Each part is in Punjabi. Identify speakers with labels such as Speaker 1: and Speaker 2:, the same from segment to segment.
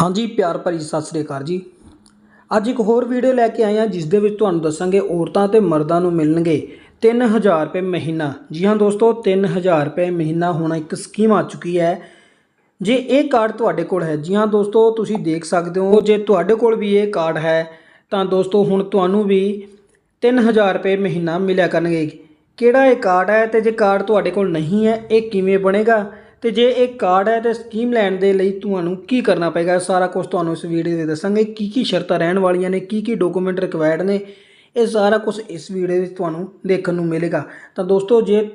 Speaker 1: ਹਾਂਜੀ, ਪਿਆਰ ਭਰੀ ਸਤਿ ਸ੍ਰੀ ਅਕਾਲ ਜੀ। ਅੱਜ ਇੱਕ ਹੋਰ ਵੀਡੀਓ ਲੈ ਕੇ ਆਏ ਹਾਂ ਜਿਸ ਦੇ ਵਿੱਚ ਤੁਹਾਨੂੰ ਦੱਸਾਂਗੇ ਔਰਤਾਂ ਤੇ ਮਰਦਾਂ ਨੂੰ ਮਿਲਣਗੇ 3000 ਰੁਪਏ ਮਹੀਨਾ। ਜੀ ਹਾਂ ਦੋਸਤੋ 3000 ਰੁਪਏ ਮਹੀਨਾ ਹੋਣਾ ਇੱਕ ਸਕੀਮ ਆ ਚੁੱਕੀ ਹੈ। ਜੇ ਇਹ ਕਾਰਡ ਤੁਹਾਡੇ ਕੋਲ ਹੈ, ਜੀ ਹਾਂ ਦੋਸਤੋ, ਤੁਸੀਂ ਦੇਖ ਸਕਦੇ ਹੋ, ਜੇ ਤੁਹਾਡੇ ਕੋਲ ਵੀ ਇਹ ਕਾਰਡ ਹੈ, ਤਾਂ ਦੋਸਤੋ ਹੁਣ ਤੁਹਾਨੂੰ ਵੀ 3000 ਰੁਪਏ ਮਹੀਨਾ ਮਿਲਿਆ ਕਰਨਗੇ। ਕਿਹੜਾ ਇਹ ਕਾਰਡ ਹੈ ਤੇ ਜੇ ਕਾਰਡ ਤੁਹਾਡੇ ਕੋਲ ਨਹੀਂ ਹੈ, ਇਹ ਕਿਵੇਂ ਬਣੇਗਾ? ਤੇ ਜੇ ਇਹ ਕਾਰਡ ਹੈ ਤੇ ਸਕੀਮ ਲੈਣ ਦੇ ਲਈ ਤੁਹਾਨੂੰ ਕੀ ਕਰਨਾ ਪਏਗਾ? ਸਾਰਾ ਕੁਝ ਤੁਹਾਨੂੰ ਇਸ ਵੀਡੀਓ ਦੇ ਦੱਸਾਂਗੇ। ਕੀ ਕੀ ਸ਼ਰਤਾਂ ਰਹਿਣ ਵਾਲੀਆਂ ਨੇ? ਕੀ ਕੀ ਡਾਕੂਮੈਂਟ ਰਿਕੁਆਇਰਡ ਨੇ? ਇਹ ਸਾਰਾ ਕੁਝ ਇਸ ਵੀਡੀਓ ਵਿੱਚ ਤੁਹਾਨੂੰ ਦੇਖਣ ਨੂੰ ਮਿਲੇਗਾ। ਤਾਂ ਦੋਸਤੋ, ਜੇ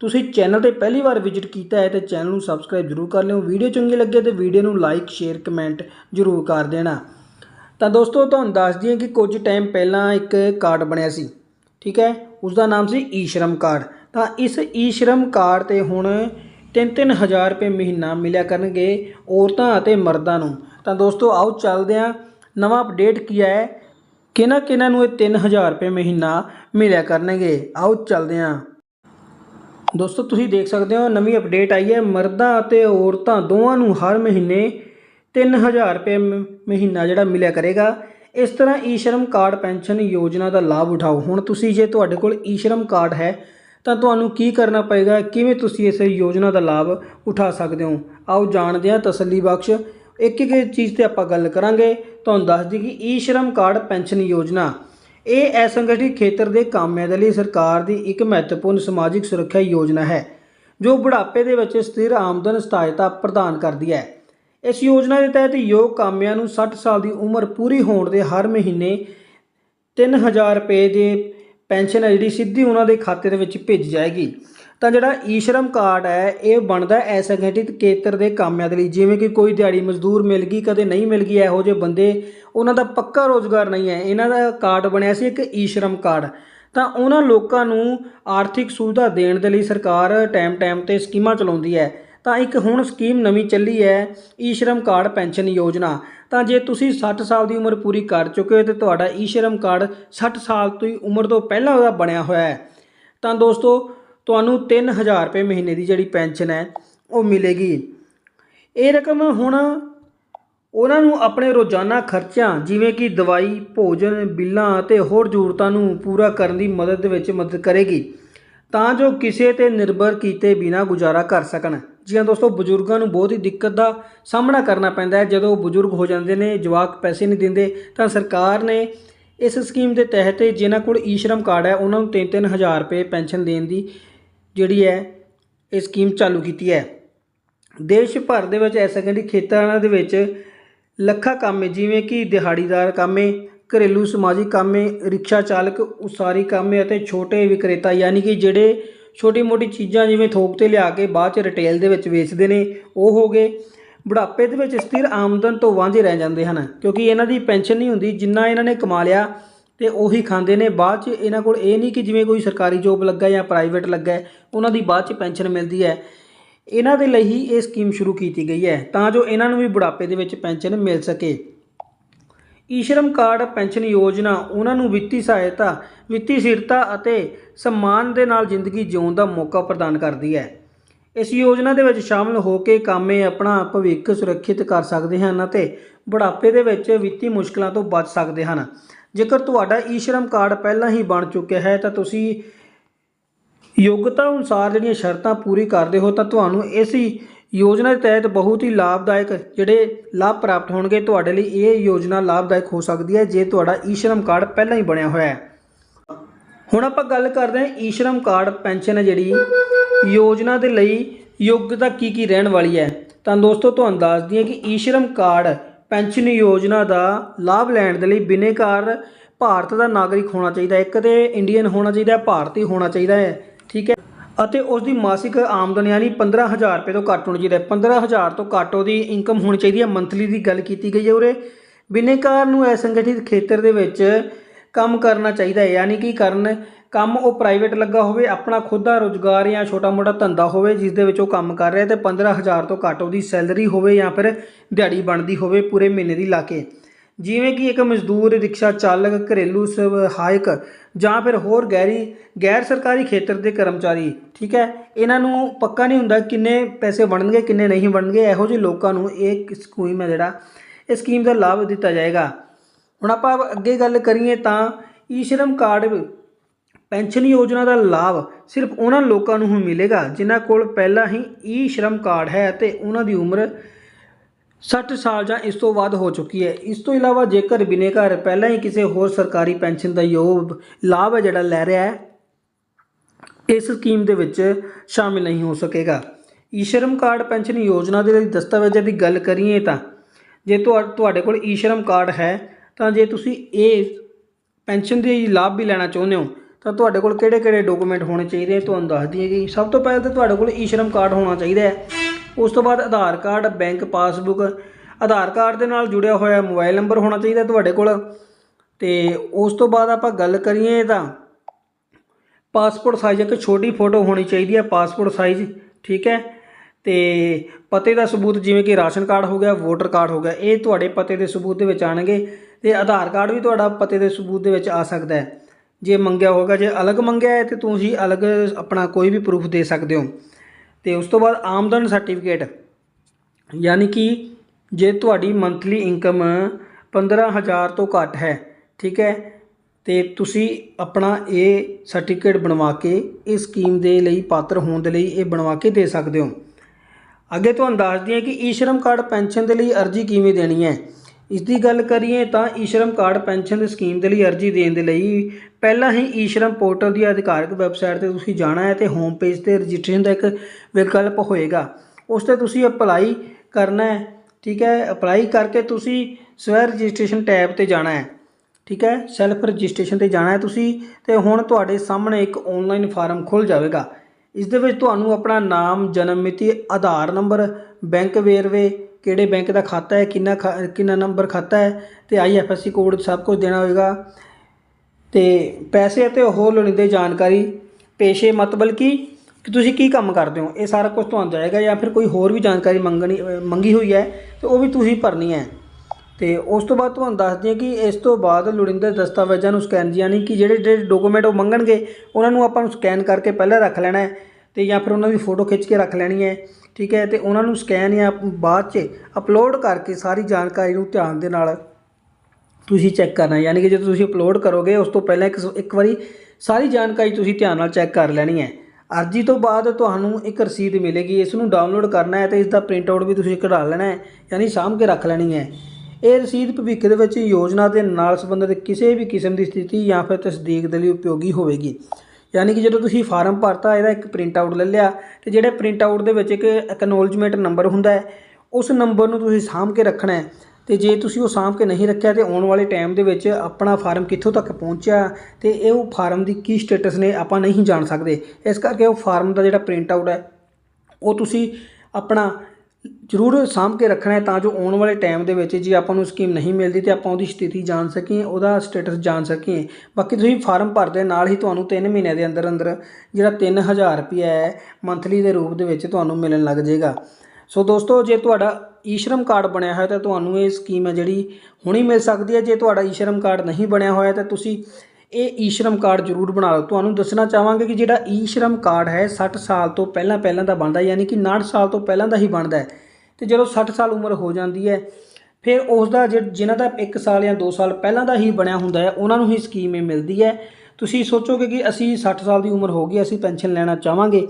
Speaker 1: ਤੁਸੀਂ ਚੈਨਲ ਤੇ ਪਹਿਲੀ ਵਾਰ ਵਿਜ਼ਿਟ ਕੀਤਾ ਹੈ ਤੇ ਚੈਨਲ ਨੂੰ ਸਬਸਕ੍ਰਾਈਬ ਜਰੂਰ ਕਰ ਲਿਓ। ਵੀਡੀਓ ਚੰਗੀ ਲੱਗੇ ਤੇ ਵੀਡੀਓ ਨੂੰ ਲਾਈਕ ਸ਼ੇਅਰ ਕਮੈਂਟ ਜਰੂਰ ਕਰ ਦੇਣਾ। ਤਾਂ ਦੋਸਤੋ, ਤੁਹਾਨੂੰ ਦੱਸ ਦਈਏ ਕਿ ਕੁਝ ਟਾਈਮ ਪਹਿਲਾਂ ਇੱਕ ਕਾਰਡ ਬਣਿਆ ਸੀ। ਠੀਕ ਹੈ? ਉਸ ਦਾ ਨਾਮ ਸੀ ਈ ਸ਼ਰਮ ਕਾਰਡ ਤਾਂ ਇਸ ਈ ਸ਼ਰਮ ਕਾਰਡ ਤੇ ਹੁਣ 3-3000 ਰੁਪਏ ਮਹੀਨਾ ਮਿਲਿਆ ਕਰਨਗੇ ਔਰਤਾਂ ਅਤੇ ਮਰਦਾਂ ਨੂੰ। ਤਾਂ ਦੋਸਤੋ, ਆਓ ਚੱਲਦੇ ਹਾਂ। ਨਵਾਂ ਅਪਡੇਟ ਕੀ ਹੈ? ਕਿਹਨਾਂ ਕਿਹਨਾਂ ਨੂੰ ਇਹ 3000 ਰੁਪਏ ਮਹੀਨਾ ਮਿਲਿਆ ਕਰਨਗੇ? ਆਓ ਚੱਲਦੇ ਹਾਂ। ਦੋਸਤੋ, ਤੁਸੀਂ ਦੇਖ ਸਕਦੇ ਹੋ, ਨਵੀਂ ਅਪਡੇਟ ਆਈ ਹੈ। ਮਰਦਾਂ ਅਤੇ ਔਰਤਾਂ ਦੋਵਾਂ ਨੂੰ ਹਰ ਮਹੀਨੇ 3000 ਰੁਪਏ ਮ- ਮਹੀਨਾ ਜਿਹੜਾ ਮਿਲਿਆ ਕਰੇਗਾ। ਇਸ ਤਰ੍ਹਾਂ ਈ ਸ਼ਰਮ ਕਾਰਡ ਪੈਨਸ਼ਨ ਯੋਜਨਾ ਦਾ ਲਾਭ ਉਠਾਓ। ਹੁਣ ਤੁਸੀਂ ਜੇ ਤੁਹਾਡੇ ਕੋਲ ਈ ਸ਼ਰਮ ਕਾਰਡ ਹੈ ਤਾਂ ਤੁਹਾਨੂੰ ਕੀ ਕਰਨਾ ਪਏਗਾ? ਕਿਵੇਂ ਤੁਸੀਂ ਇਸ ਯੋਜਨਾ ਦਾ ਲਾਭ ਉਠਾ ਸਕਦੇ ਹੋ? ਆਓ ਜਾਣਦੇ ਹਾਂ ਤਸੱਲੀ ਬਖਸ਼। ਇੱਕ ਇੱਕ ਚੀਜ਼ ਤੇ ਆਪਾਂ ਗੱਲ ਕਰਾਂਗੇ। ਤੁਹਾਨੂੰ ਦੱਸ ਦਈਏ ਕਿ ਈ ਸ਼ਰਮ ਕਾਰਡ ਪੈਨਸ਼ਨ ਯੋਜਨਾ। ਇਹ ਅਸੰਗਠਿਤ ਖੇਤਰ ਦੇ ਕਾਮਿਆਂ ਦੇ ਲਈ ਸਰਕਾਰ ਦੀ ਇੱਕ ਮਹੱਤਵਪੂਰਨ ਸਮਾਜਿਕ ਸੁਰੱਖਿਆ ਯੋਜਨਾ ਹੈ, ਜੋ ਬੁਢਾਪੇ ਦੇ ਵਿੱਚ ਸਥਿਰ ਆਮਦਨ ਸਹਾਇਤਾ ਪ੍ਰਦਾਨ ਕਰਦੀ ਹੈ। ਇਸ ਯੋਜਨਾ ਦੇ ਤਹਿਤ ਯੋਗ ਕਾਮਿਆਂ ਨੂੰ 60 ਸਾਲ ਦੀ ਉਮਰ ਪੂਰੀ ਹੋਣ ਦੇ ਹਰ ਮਹੀਨੇ 3000 ਰੁਪਏ ਦੇ ਪੈਨਸ਼ਨ ਹੈ ਜਿਹੜੀ ਸਿੱਧੀ ਉਹਨਾਂ ਦੇ ਖਾਤੇ ਦੇ ਵਿੱਚ ਭੇਜੀ ਜਾਏਗੀ। ਤਾਂ ਜਿਹੜਾ ਈਸ਼ਰਮ ਕਾਰਡ ਹੈ, ਇਹ ਬਣਦਾ ਅਸੰਗਠਿਤ ਖੇਤਰ ਦੇ ਕਾਮਿਆਂ ਦੇ ਲਈ। ਜਿਵੇਂ ਕਿ ਕੋਈ ਦਿਹਾੜੀ ਮਜ਼ਦੂਰ ਮਿਲ ਗਈ, ਕਦੇ ਨਹੀਂ ਮਿਲ ਗਈ, ਇਹੋ ਜਿਹੇ ਬੰਦੇ, ਉਹਨਾਂ ਦਾ ਪੱਕਾ ਰੋਜ਼ਗਾਰ ਨਹੀਂ ਹੈ। ਇਹਨਾਂ ਦਾ ਕਾਰਡ ਬਣਿਆ ਸੀ ਇੱਕ ਈਸ਼ਰਮ ਕਾਰਡ। ਤਾਂ ਉਹਨਾਂ ਲੋਕਾਂ ਨੂੰ ਆਰਥਿਕ ਸੁਵਿਧਾ ਦੇਣ ਦੇ ਲਈ ਸਰਕਾਰ ਟਾਈਮ ਟਾਈਮ ਤੇ ਸਕੀਮਾਂ ਚਲਾਉਂਦੀ ਹੈ। ਤਾਂ ਇੱਕ ਹੁਣ ਸਕੀਮ ਨਵੀਂ ਚੱਲੀ ਹੈ, ਈਸ਼ਰਮ ਕਾਰਡ ਪੈਨਸ਼ਨ ਯੋਜਨਾ। ਤਾਂ ਜੇ ਤੁਸੀਂ 60 ਸਾਲ ਦੀ ਉਮਰ ਪੂਰੀ ਕਰ ਚੁੱਕੇ ਹੋ ਤੇ ਤੁਹਾਡਾ ਈ ਸ਼ਰਮ ਕਾਰਡ 60 ਸਾਲ ਤੋਂ ਹੀ ਉਮਰ ਤੋਂ ਪਹਿਲਾਂ ਉਹਦਾ ਬਣਿਆ ਹੋਇਆ ਹੈ। ਤਾਂ ਦੋਸਤੋ, ਤੁਹਾਨੂੰ 3000 ਰੁਪਏ ਮਹੀਨੇ ਦੀ ਜਿਹੜੀ ਪੈਨਸ਼ਨ ਹੈ, ਉਹ ਮਿਲੇਗੀ। ਇਹ ਰਕਮ ਹੁਣ ਉਹਨਾਂ ਨੂੰ ਆਪਣੇ ਰੋਜ਼ਾਨਾ ਖਰਚਿਆਂ, ਜਿਵੇਂ ਕਿ ਦਵਾਈ, ਭੋਜਨ, ਬਿੱਲਾਂ ਅਤੇ ਹੋਰ ਜ਼ਰੂਰਤਾਂ ਨੂੰ ਪੂਰਾ ਕਰਨ ਦੀ ਮਦਦ ਵਿੱਚ ਮਦਦ ਕਰੇਗੀ। ਤਾਂ ਜੋ ਕਿਸੇ ਤੇ ਨਿਰਭਰ ਕੀਤੇ ਬਿਨਾ ਗੁਜ਼ਾਰਾ ਕਰ ਸਕਣ। ਜੀ ਹਾਂ ਦੋਸਤੋ, ਬਜ਼ੁਰਗਾਂ ਨੂੰ ਬਹੁਤ ਹੀ ਦਿੱਕਤ ਦਾ ਸਾਹਮਣਾ ਕਰਨਾ ਪੈਂਦਾ ਹੈ। ਜਦੋਂ ਉਹ ਬਜ਼ੁਰਗ ਹੋ ਜਾਂਦੇ ਨੇ, ਜਵਾਕ ਪੈਸੇ ਨਹੀਂ ਦਿੰਦੇ, ਤਾਂ ਸਰਕਾਰ ਨੇ ਇਸ ਸਕੀਮ ਦੇ ਤਹਿਤ ਜਿਨ੍ਹਾਂ ਕੋਲ ਈ ਸ਼ਰਮ ਕਾਰਡ ਹੈ, ਉਹਨਾਂ ਨੂੰ 3-3000 ਰੁਪਏ ਪੈਨਸ਼ਨ ਦੇਣ ਦੀ ਜਿਹੜੀ ਹੈ, ਇਹ ਸਕੀਮ ਚਾਲੂ ਕੀਤੀ ਹੈ। ਦੇਸ਼ ਭਰ ਦੇ ਵਿੱਚ ਐਸਾ ਕਹਿੰਦੀ ਖੇਤਰਾਂ ਦੇ ਵਿੱਚ ਲੱਖਾਂ ਕੰਮ ਹੈ, ਜਿਵੇਂ ਕਿ ਦਿਹਾੜੀਦਾਰ ਕੰਮ ਹੈ, ਘਰੇਲੂ ਸਮਾਜਿਕ ਕੰਮ ਹੈ, ਰਿਕਸ਼ਾ ਚਾਲਕ ਉਸਾਰੀ ਕੰਮ ਹੈ ਅਤੇ ਛੋਟੇ ਵਿਕਰੇਤਾ, ਯਾਨੀ ਕਿ ਜਿਹੜੇ ਛੋਟੀ ਮੋਟੀ ਚੀਜ਼ਾਂ ਜਿਵੇਂ ਥੋਕ ਤੇ ਲਿਆ ਕੇ ਬਾਅਦ ਚ ਰਿਟੇਲ ਦੇ ਵਿੱਚ ਵੇਚਦੇ ਨੇ, ਉਹ ਹੋ ਗਏ। ਬੁਢਾਪੇ ਦੇ ਵਿੱਚ ਸਥਿਰ ਆਮਦਨ ਤੋਂ ਵਾਂਝੇ ਰਹਿ ਜਾਂਦੇ ਹਨ, ਕਿਉਂਕਿ ਇਹਨਾਂ ਦੀ ਪੈਨਸ਼ਨ ਨਹੀਂ ਹੁੰਦੀ, ਜਿੰਨਾ ਇਹਨਾਂ ਨੇ ਕਮਾ ਲਿਆ ਤੇ ਉਹੀ ਖਾਂਦੇ ਨੇ। ਬਾਅਦ ਚ ਇਹਨਾਂ ਕੋਲ ਇਹ ਨਹੀਂ ਕਿ ਜਿਵੇਂ ਕੋਈ ਸਰਕਾਰੀ ਜੋਬ ਲੱਗਾ ਜਾਂ ਪ੍ਰਾਈਵੇਟ ਲੱਗਾ, ਉਹਨਾਂ ਦੀ ਬਾਅਦ ਚ ਪੈਨਸ਼ਨ ਮਿਲਦੀ ਹੈ। ਇਹਨਾਂ ਦੇ ਲਈ ਹੀ ਇਹ ਸਕੀਮ ਸ਼ੁਰੂ ਕੀਤੀ ਗਈ ਹੈ, ਤਾਂ ਜੋ ਇਹਨਾਂ ਨੂੰ ਵੀ ਬੁਢਾਪੇ ਦੇ ਵਿੱਚ ਪੈਨਸ਼ਨ ਮਿਲ ਸਕੇ। ਈਸ਼ਰਮ ਕਾਰਡ ਪੈਨਸ਼ਨ ਯੋਜਨਾ, ਉਹਨਾਂ ਨੂੰ ਵਿੱਤੀ ਸਹਾਇਤਾ ਵਿੱਤੀ ਸਥਿਰਤਾ ਅਤੇ ਸਨਮਾਨ ਦੇ ਨਾਲ ਜ਼ਿੰਦਗੀ ਜਿਉਣ ਦਾ ਮੌਕਾ ਪ੍ਰਦਾਨ ਕਰਦੀ ਹੈ। ਇਸ ਯੋਜਨਾ ਦੇ ਵਿੱਚ ਸ਼ਾਮਲ ਹੋ ਕੇ ਕਾਮੇ ਆਪਣਾ ਭਵਿੱਖ ਸੁਰੱਖਿਅਤ ਕਰ ਸਕਦੇ ਹਨ ਅਤੇ ਬੁਢਾਪੇ ਦੇ ਵਿੱਚ ਵਿੱਤੀ ਮੁਸ਼ਕਲਾਂ ਤੋਂ ਬਚ ਸਕਦੇ ਹਨ। ਜੇਕਰ ਤੁਹਾਡਾ ਈ ਸ਼ਰਮ ਕਾਰਡ ਪਹਿਲਾਂ ਹੀ ਬਣ ਚੁੱਕਿਆ ਹੈ ਤਾਂ ਤੁਸੀਂ ਯੋਗਤਾ ਅਨੁਸਾਰ ਜਿਹੜੀਆਂ ਸ਼ਰਤਾਂ ਪੂਰੀ ਕਰਦੇ ਹੋ ਤਾਂ ਤੁਹਾਨੂੰ ਇਸ ਹੀ ਯੋਜਨਾ ਦੇ ਤਹਿਤ ਬਹੁਤ ਹੀ ਲਾਭਦਾਇਕ ਜਿਹੜੇ ਲਾਭ ਪ੍ਰਾਪਤ ਹੋਣਗੇ। ਤੁਹਾਡੇ ਲਈ ਇਹ ਯੋਜਨਾ ਲਾਭਦਾਇਕ ਹੋ ਸਕਦੀ ਹੈ ਜੇ ਤੁਹਾਡਾ ਈ ਸ਼ਰਮ ਕਾਰਡ ਪਹਿਲਾਂ ਹੀ ਬਣਿਆ ਹੋਇਆ ਹੈ। ਹੁਣ ਆਪਾਂ ਗੱਲ ਕਰਦੇ ਹਾਂ ਈਸ਼ਰਮ ਕਾਰਡ ਪੈਨਸ਼ਨ ਹੈ ਜਿਹੜੀ। ਯੋਜਨਾ ਦੇ ਲਈ ਯੋਗਤਾ ਕੀ ਕੀ ਰਹਿਣ ਵਾਲੀ ਹੈ? ਤਾਂ ਦੋਸਤੋ, ਤੁਹਾਨੂੰ ਦੱਸ ਦਈਏ ਕਿ ਈਸ਼ਰਮ ਕਾਰਡ ਪੈਨਸ਼ਨ ਯੋਜਨਾ ਦਾ ਲਾਭ ਲੈਣ ਦੇ ਲਈ ਬਿਨੇਕਾਰ ਭਾਰਤ ਦਾ ਨਾਗਰਿਕ ਹੋਣਾ ਚਾਹੀਦਾ ਇੱਕ ਤੇ ਇੰਡੀਅਨ ਹੋਣਾ ਚਾਹੀਦਾ ਭਾਰਤੀ ਹੋਣਾ ਚਾਹੀਦਾ ਹੈ, ਠੀਕ ਹੈ? ਅਤੇ ਉਸ ਦੀ ਮਾਸਿਕ ਆਮਦਨ ਯਾਨੀ 15000 ਰੁਪਏ ਤੋਂ ਘੱਟ ਹੋਣੀ ਚਾਹੀਦੀ ਹੈ। 15000 ਤੋਂ ਘੱਟ ਉਹਦੀ ਇਨਕਮ ਹੋਣੀ ਚਾਹੀਦੀ ਹੈ। ਮੰਥਲੀ ਦੀ ਗੱਲ ਕੀਤੀ ਗਈ ਹੈ ਉਰੇ। ਬਿਨੇਕਾਰ ਨੂੰ ਅਸੰਗਠਿਤ ਖੇਤਰ ਦੇ ਵਿੱਚ ਕੰਮ ਕਰਨਾ ਚਾਹੀਦਾ ਹੈ। ਯਾਨੀ ਕਿ ਕਰਨ ਕੰਮ ਉਹ ਪ੍ਰਾਈਵੇਟ ਲੱਗਾ ਹੋਵੇ, ਆਪਣਾ ਖੁਦ ਦਾ ਰੋਜ਼ਗਾਰ ਜਾਂ ਛੋਟਾ ਮੋਟਾ ਧੰਦਾ ਹੋਵੇ, ਜਿਸ ਦੇ ਵਿੱਚ ਉਹ ਕੰਮ ਕਰ ਰਿਹਾ ਤੇ 15000 ਤੋਂ ਘੱਟ ਉਹਦੀ ਸੈਲਰੀ ਹੋਵੇ ਜਾਂ ਫਿਰ ਦਿਹਾੜੀ ਬਣਦੀ ਹੋਵੇ ਪੂਰੇ ਮਹੀਨੇ ਦੀ ਲਾ ਕੇ। ਜਿਵੇਂ ਕਿ ਇੱਕ ਮਜ਼ਦੂਰ, ਰਿਕਸ਼ਾ ਚਾਲਕ, ਘਰੇਲੂ ਸਹਾਇਕ ਜਾਂ ਫਿਰ ਹੋਰ ਗੈਰੀ, ਗੈਰ ਸਰਕਾਰੀ ਖੇਤਰ ਦੇ ਕਰਮਚਾਰੀ, ਠੀਕ ਹੈ? ਇਹਨਾਂ ਨੂੰ ਪੱਕਾ ਨਹੀਂ ਹੁੰਦਾ ਕਿੰਨੇ ਪੈਸੇ ਬਣਨਗੇ, ਕਿੰਨੇ ਨਹੀਂ ਬਣਨਗੇ। ਇਹੋ ਜਿਹੇ ਲੋਕਾਂ ਨੂੰ ਇਹ ਸਕੀਮ ਹੈ ਜਿਹੜਾ, ਇਹ ਸਕੀਮ ਦਾ ਲਾਭ ਦਿੱਤਾ ਜਾਏਗਾ। ਹੁਣ ਆਪਾਂ ਅੱਗੇ ਗੱਲ ਕਰੀਏ ਤਾਂ ਈ ਸ਼ਰਮ ਕਾਰਡ ਪੈਨਸ਼ਨ ਯੋਜਨਾ ਦਾ ਲਾਭ ਸਿਰਫ ਉਹਨਾਂ ਲੋਕਾਂ ਨੂੰ ਹੀ ਮਿਲੇਗਾ, ਜਿਨ੍ਹਾਂ ਕੋਲ ਪਹਿਲਾਂ ਹੀ ਈ ਸ਼ਰਮ ਕਾਰਡ ਹੈ ਅਤੇ ਉਹਨਾਂ ਦੀ ਉਮਰ 60 ਸਾਲ ਜਾਂ ਇਸ ਤੋਂ ਵੱਧ ਹੋ ਚੁੱਕੀ ਹੈ। ਇਸ ਤੋਂ ਇਲਾਵਾ ਜੇਕਰ ਬਿਨੇਕਾਰ ਪਹਿਲਾਂ ਹੀ ਕਿਸੇ ਹੋਰ ਸਰਕਾਰੀ ਪੈਨਸ਼ਨ ਦਾ ਯੋਗ ਲਾਭ ਹੈ ਜਿਹੜਾ ਲੈ ਰਿਹਾ ਹੈ, ਇਸ ਸਕੀਮ ਦੇ ਵਿੱਚ ਸ਼ਾਮਿਲ ਨਹੀਂ ਹੋ ਸਕੇਗਾ। ਈ ਸ਼ਰਮ ਕਾਰਡ ਪੈਨਸ਼ਨ ਯੋਜਨਾ ਦੇ ਦਸਤਾਵੇਜ਼ਾਂ ਦੀ ਗੱਲ ਕਰੀਏ ਤਾਂ, ਜੇ ਤੁਹਾ- ਤੁਹਾਡੇ ਕੋਲ ਈ ਸ਼ਰਮ ਕਾਰਡ ਹੈ ਤਾਂ ਜੇ ਤੁਸੀਂ ਇਹ ਪੈਨਸ਼ਨ ਦੇ ਲਾਭ ਵੀ ਲੈਣਾ ਚਾਹੁੰਦੇ ਹੋ, ਤਾਂ ਤੁਹਾਡੇ ਕੋਲ ਕਿਹੜੇ-ਕਿਹੜੇ ਡਾਕੂਮੈਂਟ ਹੋਣੇ ਚਾਹੀਦੇ ਤੁਹਾਨੂੰ ਦੱਸ ਦਈਏ ਕਿ ਸਭ ਤੋਂ ਪਹਿਲਾਂ ਤਾਂ ਤੁਹਾਡੇ ਕੋਲ ਈ ਸ਼ਰਮ ਕਾਰਡ ਹੋਣਾ ਚਾਹੀਦਾ ਹੈ। ਉਸ ਤੋਂ ਬਾਅਦ Aadhaar card, bank passbook, Aadhaar card ਦੇ ਨਾਲ ਜੁੜਿਆ ਹੋਇਆ ਮੋਬਾਈਲ ਨੰਬਰ ਹੋਣਾ ਚਾਹੀਦਾ ਤੁਹਾਡੇ ਕੋਲ। ਤੇ ਉਸ ਤੋਂ ਬਾਅਦ ਆਪਾਂ ਗੱਲ ਕਰੀਏ ਤਾਂ ਪਾਸਪੋਰਟ ਸਾਈਜ਼ ਇੱਕ ਛੋਟੀ ਫੋਟੋ ਹੋਣੀ ਚਾਹੀਦੀ ਹੈ, ਪਾਸਪੋਰਟ ਸਾਈਜ਼ ਠੀਕ ਹੈ? ਤੇ ਪਤੇ ਦਾ ਸਬੂਤ ਜਿਵੇਂ ਕਿ ਰਾਸ਼ਨ ਕਾਰਡ ਹੋ ਗਿਆ, ਵੋਟਰ ਕਾਰਡ ਹੋ ਗਿਆ, ਇਹ ਤੁਹਾਡੇ ਪਤੇ ਦੇ ਸਬੂਤ ਦੇ ਵਿੱਚ ਆਣਗੇ ਤੇ ਆਧਾਰ ਕਾਰਡ ਵੀ ਤੁਹਾਡਾ ਪਤੇ ਦੇ ਸਬੂਤ ਦੇ ਵਿੱਚ ਆ ਸਕਦਾ ਹੈ। ਜੇ ਮੰਗਿਆ ਹੋਗਾ ਜੇ ਅਲੱਗ ਮੰਗਿਆ ਹੈ ਤੇ ਤੁਸੀਂ ਅਲੱਗ ਆਪਣਾ ਕੋਈ ਵੀ ਪ੍ਰੂਫ ਦੇ ਸਕਦੇ ਹੋ। ਤੇ ਉਸ ਤੋਂ ਬਾਅਦ ਆਮਦਨ ਸਰਟੀਫਿਕੇਟ ਯਾਨੀ ਕਿ ਜੇ ਤੁਹਾਡੀ ਮੰਥਲੀ ਇਨਕਮ 15000 ਤੋਂ ਘੱਟ ਹੈ, ਠੀਕ ਹੈ, ਤੇ ਤੁਸੀਂ ਆਪਣਾ ਇਹ ਸਰਟੀਫਿਕੇਟ ਬਣਵਾ ਕੇ, ਇਸ ਸਕੀਮ ਦੇ ਲਈ ਪਾਤਰ ਹੋਣ ਦੇ ਲਈ ਇਹ ਬਣਵਾ ਕੇ ਦੇ ਸਕਦੇ ਹੋ। ਅੱਗੇ ਤੁਹਾਨੂੰ ਦੱਸਦੀ ਦਈਏ ਕਿ ਈ ਸ਼ਰਮ ਕਾਰਡ ਪੈਨਸ਼ਨ ਦੇ ਲਈ ਅਰਜ਼ੀ ਕਿਵੇਂ ਦੇਣੀ ਹੈ। ਇਸ ਦੀ ਗੱਲ ਕਰੀਏ ਤਾਂ ਈ ਸ਼ਰਮ ਕਾਰਡ ਪੈਨਸ਼ਨ ਦੀ ਸਕੀਮ ਦੇ ਲਈ ਅਰਜ਼ੀ ਦੇਣ ਦੇ ਲਈ ਪਹਿਲਾਂ ਹੀ ਈ ਸ਼ਰਮ ਪੋਰਟਲ ਦੀ ਅਧਿਕਾਰਕ ਵੈਬਸਾਈਟ ਤੇ ਤੁਸੀਂ ਜਾਣਾ ਹੈ ਤੇ ਹੋਮ ਪੇਜ ਤੇ ਰਜਿਸਟ੍ਰੇਸ਼ਨ ਦਾ ਇੱਕ ਵਿਕਲਪ ਹੋਏਗਾ। ਉਸ ਤੇ ਤੁਸੀਂ ਅਪਲਾਈ ਕਰਨਾ ਹੈ, ਠੀਕ ਹੈ? ਅਪਲਾਈ ਕਰਕੇ ਤੁਸੀਂ ਸਵੈ ਰਜਿਸਟ੍ਰੇਸ਼ਨ ਟੈਬ ਤੇ ਜਾਣਾ ਹੈ, ਠੀਕ ਹੈ? ਸੈਲਫ ਰਜਿਸਟ੍ਰੇਸ਼ਨ ਤੇ ਜਾਣਾ ਹੈ ਤੁਸੀਂ ਤੇ ਹੁਣ ਤੁਹਾਡੇ ਸਾਹਮਣੇ ਇੱਕ ਆਨਲਾਈਨ ਫਾਰਮ ਖੁੱਲ ਜਾਵੇਗਾ। ਇਸ ਦੇ ਵਿੱਚ ਤੁਹਾਨੂੰ ਆਪਣਾ ਨਾਮ, ਜਨਮ ਮਿਤੀ, ਆਧਾਰ ਨੰਬਰ, ਬੈਂਕ ਵੇਰਵੇ, ਕਿਹੜੇ ਬੈਂਕ ਦਾ ਖਾਤਾ ਹੈ, ਕਿੰਨਾ ਖਾ- ਕਿੰਨਾ ਨੰਬਰ ਖਾਤਾ ਹੈ ਤੇ ਆਈਐਫਐਸਸੀ ਕੋਡ ਸਭ ਕੁਝ ਦੇਣਾ ਹੋਵੇਗਾ ਤੇ ਪੈਸੇ ਅਤੇ ਹੋਰ ਲੋੜੀਂਦੇ ਜਾਣਕਾਰੀ ਪੇਸ਼ੇ ਮਤਲਬ ਕਿ ਕਿ ਤੁਸੀਂ ਕੀ ਕੰਮ ਕਰਦੇ ਹੋ, ਇਹ ਸਾਰਾ ਕੁਝ ਤੁਹਾਨੂੰ ਜਾਏਗਾ ਜਾਂ ਫਿਰ ਕੋਈ ਹੋਰ ਵੀ ਜਾਣਕਾਰੀ ਮੰਗਣੀ ਮੰਗੀ ਹੋਈ ਹੈ, ਤੇ ਉਹ ਵੀ ਤੁਸੀਂ ਭਰਨੀ ਹੈ। ਤੇ ਉਸ ਤੋਂ ਬਾਅਦ ਤੁਹਾਨੂੰ ਦੱਸ ਦਈਏ ਕਿ ਇਸ ਤੋਂ ਬਾਅਦ ਲੋੜੀਂਦੇ ਦਸਤਾਵੇਜ਼ਾਂ ਨੂੰ ਸਕੈਨ ਯਾਨੀ ਕਿ ਜਿਹੜੇ ਜਿਹੜੇ ਡਾਕੂਮੈਂਟ ਉਹ ਮੰਗਣਗੇ, ਉਹਨਾਂ ਨੂੰ ਆਪਾਂ ਨੂੰ ਸਕੈਨ ਕਰਕੇ ਪਹਿਲਾਂ ਰੱਖ ਲੈਣਾ ਹੈ ਤੇ ਜਾਂ ਫਿਰ ਉਹਨਾਂ ਦੀ ਫੋਟੋ ਖਿੱਚ ਕੇ ਰੱਖ ਲੈਣੀ ਹੈ, ਠੀਕ ਹੈ, ਤੇ ਉਹਨਾਂ ਨੂੰ ਸਕੈਨ ਜਾਂ ਬਾਅਦ 'ਚ ਅਪਲੋਡ ਕਰਕੇ ਸਾਰੀ ਜਾਣਕਾਰੀ ਨੂੰ ਧਿਆਨ ਦੇ ਨਾਲ ਤੁਸੀਂ ਚੈੱਕ ਕਰਨਾ ਯਾਨੀ ਕਿ ਜਦੋਂ ਤੁਸੀਂ ਅਪਲੋਡ ਕਰੋਗੇ, ਉਸ ਤੋਂ ਪਹਿਲਾਂ ਇੱਕ ਇੱਕ ਵਾਰੀ ਸਾਰੀ ਜਾਣਕਾਰੀ ਤੁਸੀਂ ਧਿਆਨ ਨਾਲ ਚੈੱਕ ਕਰ ਲੈਣੀ ਹੈ। ਅਰਜੀ ਤੋਂ ਬਾਅਦ ਤੁਹਾਨੂੰ ਇੱਕ ਰਸੀਦ ਮਿਲੇਗੀ, ਇਸ ਨੂੰ ਡਾਊਨਲੋਡ ਕਰਨਾ ਹੈ ਤੇ ਇਸ ਦਾ ਪ੍ਰਿੰਟ ਆਊਟ ਵੀ ਤੁਸੀਂ ਕਢਾ ਲੈਣਾ ਹੈ, ਯਾਨੀ ਸਾਂਭ ਕੇ ਰੱਖ ਲੈਣੀ ਹੈ। ਇਹ ਰਸੀਦ ਭਵਿੱਖ ਦੇ ਵਿੱਚ ਯੋਜਨਾ ਦੇ ਨਾਲ ਸੰਬੰਧਿਤ ਕਿਸੇ ਵੀ ਕਿਸਮ ਦੀ ਸਥਿਤੀ ਜਾਂ ਫਿਰ ਤਸਦੀਕ ਦੇ ਲਈ ਉਪਯੋਗੀ ਹੋਵੇਗੀ। ਯਾਨੀ ਕਿ ਜਦੋਂ ਤੁਸੀਂ ਫਾਰਮ ਭਰਤਾ, ਇਹਦਾ ਇੱਕ ਪ੍ਰਿੰਟ ਆਊਟ ਲੈ ਲਿਆ, ਤੇ ਜਿਹੜੇ ਪ੍ਰਿੰਟ ਆਊਟ ਦੇ ਵਿੱਚ ਇੱਕ ਐਕਨੋਲਜਮੈਂਟ ਨੰਬਰ ਹੁੰਦਾ ਹੈ, ਉਸ ਨੰਬਰ ਨੂੰ ਤੁਸੀਂ ਸਾਂਭ ਕੇ ਰੱਖਣਾ ਹੈ। ਤੇ ਜੇ ਤੁਸੀਂ ਉਹ ਸਾਂਭ ਕੇ ਨਹੀਂ ਰੱਖਿਆ, ਤੇ ਆਉਣ ਵਾਲੇ ਟਾਈਮ ਦੇ ਵਿੱਚ ਆਪਣਾ ਫਾਰਮ ਕਿੱਥੋਂ ਤੱਕ ਪਹੁੰਚਿਆ, ਤੇ ਇਹ ਉਹ ਫਾਰਮ ਦੀ ਕੀ ਸਟੇਟਸ ਨੇ, ਆਪਾਂ ਨਹੀਂ ਜਾਣ ਸਕਦੇ। ਇਸ ਕਰਕੇ ਉਹ ਫਾਰਮ ਦਾ ਜਿਹੜਾ ਪ੍ਰਿੰਟ ਆਊਟ ਹੈ, ਉਹ ਤੁਸੀਂ ਆਪਣਾ ਜ਼ਰੂਰ ਸਾਂਭ ਕੇ ਰੱਖਣਾ ਹੈ ਤਾਂ ਜੋ ਆਉਣ ਵਾਲੇ ਟਾਈਮ ਦੇ ਵਿੱਚ ਜੇ ਆਪਾਂ ਨੂੰ ਸਕੀਮ ਨਹੀਂ ਮਿਲਦੀ ਤੇ ਆਪਾਂ ਉਹਦੀ ਸਥਿਤੀ ਜਾਣ ਸਕੀਏ, ਉਹਦਾ ਸਟੇਟਸ ਜਾਣ ਸਕੀਏ। ਬਾਕੀ ਤੁਸੀਂ ਫਾਰਮ ਭਰਦੇ ਨਾਲ ਹੀ ਤੁਹਾਨੂੰ 3 ਮਹੀਨਿਆਂ ਦੇ ਅੰਦਰ ਅੰਦਰ ਜਿਹੜਾ 3000 ਰੁਪਏ ਹੈ ਮੰਥਲੀ ਦੇ ਰੂਪ ਦੇ ਵਿੱਚ ਤੁਹਾਨੂੰ ਮਿਲਣ ਲੱਗ ਜਾਏਗਾ। ਸੋ ਦੋਸਤੋ, ਜੇ ਤੁਹਾਡਾ ਈਸ਼ਰਮ ਕਾਰਡ ਬਣਿਆ ਹੋਇਆ ਤਾਂ ਤੁਹਾਨੂੰ ਇਹ ਸਕੀਮ ਹੈ ਜਿਹੜੀ ਹੁਣੀ ਮਿਲ ਸਕਦੀ ਹੈ। ਜੇ ਤੁਹਾਡਾ ਈਸ਼ਰਮ ਕਾਰਡ ਨਹੀਂ ਬਣਿਆ ਹੋਇਆ ਤਾਂ ਤੁਸੀਂ ਇਹ ਈ ਸ਼ਰਮ ਕਾਰਡ ਜ਼ਰੂਰ ਬਣਾ ਲਓ। ਤੁਹਾਨੂੰ ਦੱਸਣਾ ਚਾਹਾਂਗੇ ਕਿ ਜਿਹੜਾ ਈ ਸ਼ਰਮ ਕਾਰਡ ਹੈ 60 ਸਾਲ ਤੋਂ ਪਹਿਲਾਂ ਪਹਿਲਾਂ ਦਾ ਬਣਦਾ, ਯਾਨੀ ਕਿ 59 ਸਾਲ ਤੋਂ ਪਹਿਲਾਂ ਦਾ ਹੀ ਬਣਦਾ ਹੈ। ਤੇ ਜਦੋਂ 60 ਸਾਲ ਉਮਰ ਹੋ ਜਾਂਦੀ ਹੈ, ਫਿਰ ਉਸ ਦਾ ਜਿ- ਜਿਨ੍ਹਾਂ ਦਾ 1 ਸਾਲ ਜਾਂ 2 ਸਾਲ ਪਹਿਲਾਂ ਦਾ ਹੀ ਬਣਿਆ ਹੁੰਦਾ ਹੈ, ਉਹਨਾਂ ਨੂੰ ਹੀ ਸਕੀਮ ਇਹ ਮਿਲਦੀ ਹੈ। ਤੁਸੀਂ ਸੋਚੋਗੇ ਕਿ ਅਸੀਂ 60 ਸਾਲ ਦੀ ਉਮਰ ਹੋ ਗਈ, ਅਸੀਂ ਪੈਨਸ਼ਨ ਲੈਣਾ ਚਾਹਾਂਗੇ,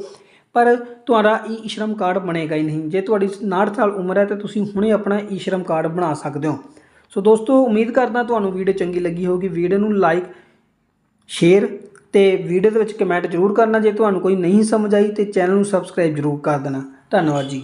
Speaker 1: ਪਰ ਤੁਹਾਡਾ ਈ ਸ਼ਰਮ ਕਾਰਡ ਬਣੇਗਾ ਹੀ ਨਹੀਂ। ਜੇ ਤੁਹਾਡੀ 59 ਸਾਲ ਉਮਰ ਹੈ, ਤਾਂ ਤੁਸੀਂ ਹੁਣੇ ਆਪਣਾ ਈ ਸ਼ਰਮ ਕਾਰਡ ਬਣਾ ਸਕਦੇ ਹੋ। ਸੋ ਦੋਸਤੋ, ਉਮੀਦ ਕਰਦਾ ਤੁਹਾਨੂੰ ਵੀਡੀਓ ਚੰਗੀ ਲੱਗੀ ਹੋਗੀ ਵੀਡੀਓ ਨੂੰ ਲਾਈਕ ਸ਼ੇਅਰ ਤੇ ਵੀਡੀਓ ਦੇ ਵਿੱਚ ਕਮੈਂਟ ਜ਼ਰੂਰ ਕਰਨਾ ਜੇ ਤੁਹਾਨੂੰ ਕੋਈ ਨਹੀਂ ਸਮਝ ਆਈ ਤੇ ਚੈਨਲ ਨੂੰ ਸਬਸਕ੍ਰਾਈਬ ਜ਼ਰੂਰ ਕਰ ਦੇਣਾ। ਧੰਨਵਾਦ ਜੀ।